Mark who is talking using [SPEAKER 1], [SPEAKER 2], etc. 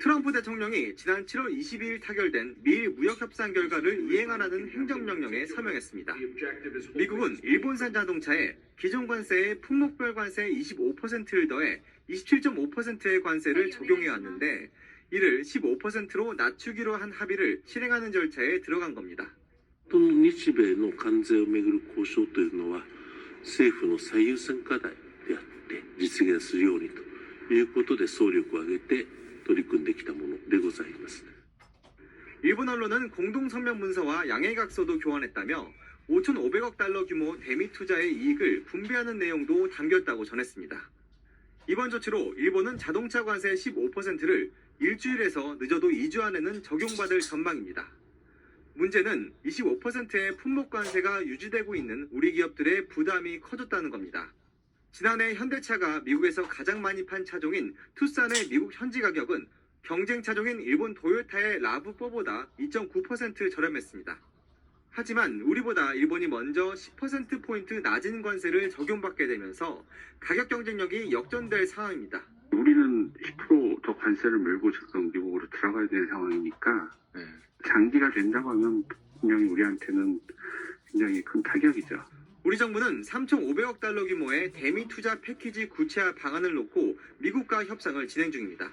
[SPEAKER 1] 트럼프 대통령이 지난 7월 22일 타결된 미일 무역 협상 결과를 이행하라는 행정명령에 서명했습니다. 미국은 일본산 자동차에 기존 관세의 품목별 관세 25%를 더해 27.5%의 관세를 적용해 왔는데 이를 15%로 낮추기로 한 합의를 실행하는 절차에 들어간 겁니다.
[SPEAKER 2] この日米の関税をめぐる交渉というのは政府の最優先課題であって実現するようにということで総力を挙げて 取り組んできたものでございます。
[SPEAKER 1] 일본 언론은 공동성명 문서와 양해각서도 교환했다며 5,500억 달러 규모 대미 투자의 이익을 분배하는 내용도 담겼다고 전했습니다. 이번 조치로 일본은 자동차 관세 15%를 일주일에서 늦어도 2주 안에는 적용받을 전망입니다. 문제는 25%의 품목 관세가 유지되고 있는 우리 기업들의 부담이 커졌다는 겁니다. 지난해 현대차가 미국에서 가장 많이 판 차종인 투싼의 미국 현지 가격은 경쟁 차종인 일본 도요타의 라브4보다 2.9% 저렴했습니다. 하지만 우리보다 일본이 먼저 10%포인트 낮은 관세를 적용받게 되면서 가격 경쟁력이 역전될 상황입니다.
[SPEAKER 3] 우리는 10%더 관세를 물고 지금 미국으로 들어가야 되는 상황이니까 장기가 된다고 하면 분명히 우리한테는 굉장히 큰 타격이죠.
[SPEAKER 1] 우리 정부는 3,500억 달러 규모의 대미 투자 패키지 구체화 방안을 놓고 미국과 협상을 진행 중입니다.